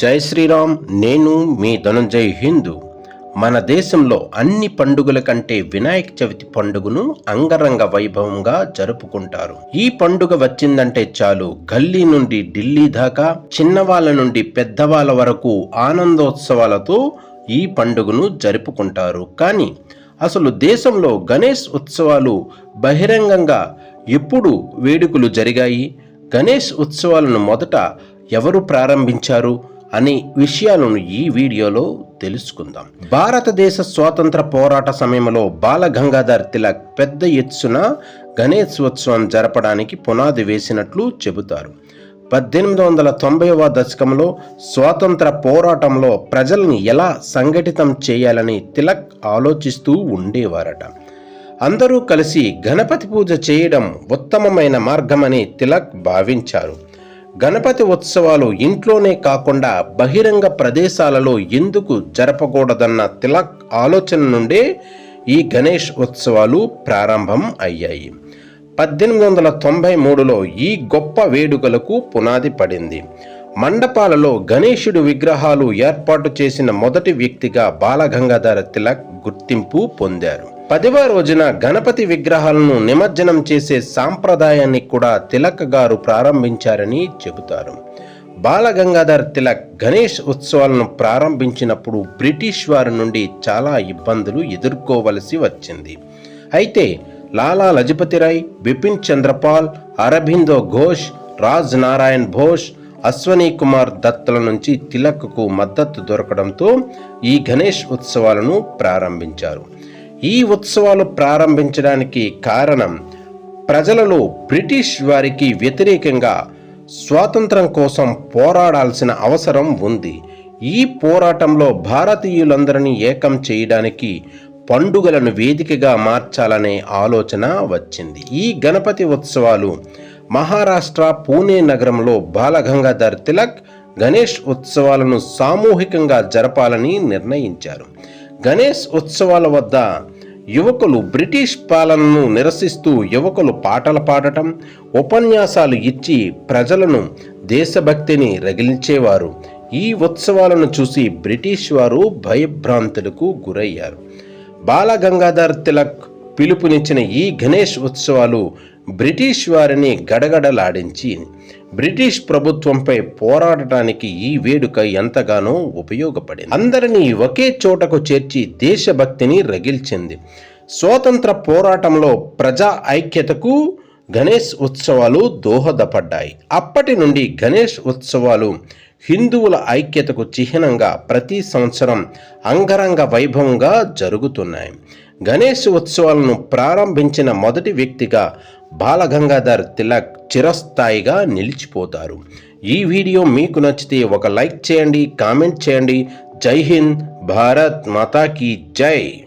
జై శ్రీరామ్ నేను మీ ధనంజయ్ హిందూ. మన దేశంలో అన్ని పండుగల కంటే వినాయక చవితి పండుగను అంగరంగ వైభవంగా జరుపుకుంటారు. ఈ పండుగ వచ్చిందంటే చాలు గల్లీ నుండి ఢిల్లీ దాకా చిన్నవాళ్ళ నుండి పెద్దవాళ్ళ వరకు ఆనందోత్సవాలతో ఈ పండుగను జరుపుకుంటారు. కానీ అసలు దేశంలో గణేష్ ఉత్సవాలు బహిరంగంగా ఎప్పుడు వేడుకలు జరిగాయి? గణేష్ ఉత్సవాలను మొదట ఎవరు ప్రారంభించారు? అనే విషయాలను ఈ వీడియోలో తెలుసుకుందాం. భారతదేశ స్వాతంత్ర పోరాట సమయంలో బాల గంగాధర్ తిలక్ పెద్ద ఎత్తున గణేష్ ఉత్సవం జరపడానికి పునాది వేసినట్లు చెబుతారు. పద్దెనిమిది వందల తొంభైవ దశకంలో స్వాతంత్ర పోరాటంలో ప్రజల్ని ఎలా సంఘటితం చేయాలని తిలక్ ఆలోచిస్తూ ఉండేవారట. అందరూ కలిసి గణపతి పూజ చేయడం ఉత్తమమైన మార్గమని తిలక్ భావించారు. గణపతి ఉత్సవాలు ఇంట్లోనే కాకుండా బహిరంగ ప్రదేశాలలో ఎందుకు జరపకూడదన్న తిలక్ ఆలోచన నుండే ఈ గణేష్ ఉత్సవాలు ప్రారంభం అయ్యాయి. పద్దెనిమిది వందల తొంభై మూడులో ఈ గొప్ప వేడుకలకు పునాది పడింది. మండపాలలో గణేశుడి విగ్రహాలు ఏర్పాటు చేసిన మొదటి వ్యక్తిగా బాలగంగాధర తిలక్ గుర్తింపు పొందారు. పదివ రోజున గణపతి విగ్రహాలను నిమజ్జనం చేసే సాంప్రదాయాన్ని కూడా తిలక్ గారు ప్రారంభించారని చెబుతారు. బాలగంగాధర్ తిలక్ గణేష్ ఉత్సవాలను ప్రారంభించినప్పుడు బ్రిటిష్ వారి నుండి చాలా ఇబ్బందులు ఎదుర్కోవలసి వచ్చింది. అయితే లాలా లజపతిరాయ్ బిపిన్ చంద్రపాల్ అరబిందో ఘోష్ రాజ్ నారాయణ్ ఘోష్ అశ్వనీ కుమార్ దత్తుల నుంచి తిలక్కు మద్దతు దొరకడంతో ఈ గణేష్ ఉత్సవాలను ప్రారంభించారు. ఈ ఉత్సవాలు ప్రారంభించడానికి కారణం ప్రజలలో బ్రిటిష్ వారికి వ్యతిరేకంగా స్వాతంత్రం కోసం పోరాడాల్సిన అవసరం ఉంది. ఈ పోరాటంలో భారతీయులందరినీ ఏకం చేయడానికి పండుగలను వేదికగా మార్చాలనే ఆలోచన వచ్చింది. ఈ గణపతి ఉత్సవాలు మహారాష్ట్ర పూణే నగరంలో బాలగంగాధర్ తిలక్ గణేష్ ఉత్సవాలను సామూహికంగా జరపాలని నిర్ణయించారు. గణేష్ ఉత్సవాల వద్ద యువకులు బ్రిటిష్ పాలనను నిరసిస్తూ యువకులు పాటలు పాడటం ఉపన్యాసాలు ఇచ్చి ప్రజలను దేశభక్తిని రగిలించేవారు. ఈ ఉత్సవాలను చూసి బ్రిటిష్ వారు భయభ్రాంతులకు గురయ్యారు. బాలగంగాధర్ తిలక్ పిలుపునిచ్చిన ఈ గణేష్ ఉత్సవాలు బ్రిటిష్ వారిని గడగడలాడించి బ్రిటిష్ ప్రభుత్వంపై పోరాడటానికి ఈ వేడుక ఎంతగానో ఉపయోగపడింది. అందరినీ ఒకే చోటకు చేర్చి దేశభక్తిని రగిల్చింది. స్వాతంత్ర పోరాటంలో ప్రజా ఐక్యతకు గణేష్ ఉత్సవాలు దోహదపడ్డాయి. అప్పటి నుండి గణేష్ ఉత్సవాలు హిందువుల ఐక్యతకు చిహ్నంగా ప్రతి సంవత్సరం అంగరంగ వైభవంగా జరుగుతున్నాయి. గణేష్ ఉత్సవాలను ప్రారంభించిన మొదటి వ్యక్తిగా బాలగంగాధర్ తిలక్ చిరస్థాయిగా నిలిచిపోతారు. ఈ వీడియో మీకు నచ్చితే ఒక లైక్ చేయండి కామెంట్ చేయండి. జై హింద్ భారత్ మాతాకి జై.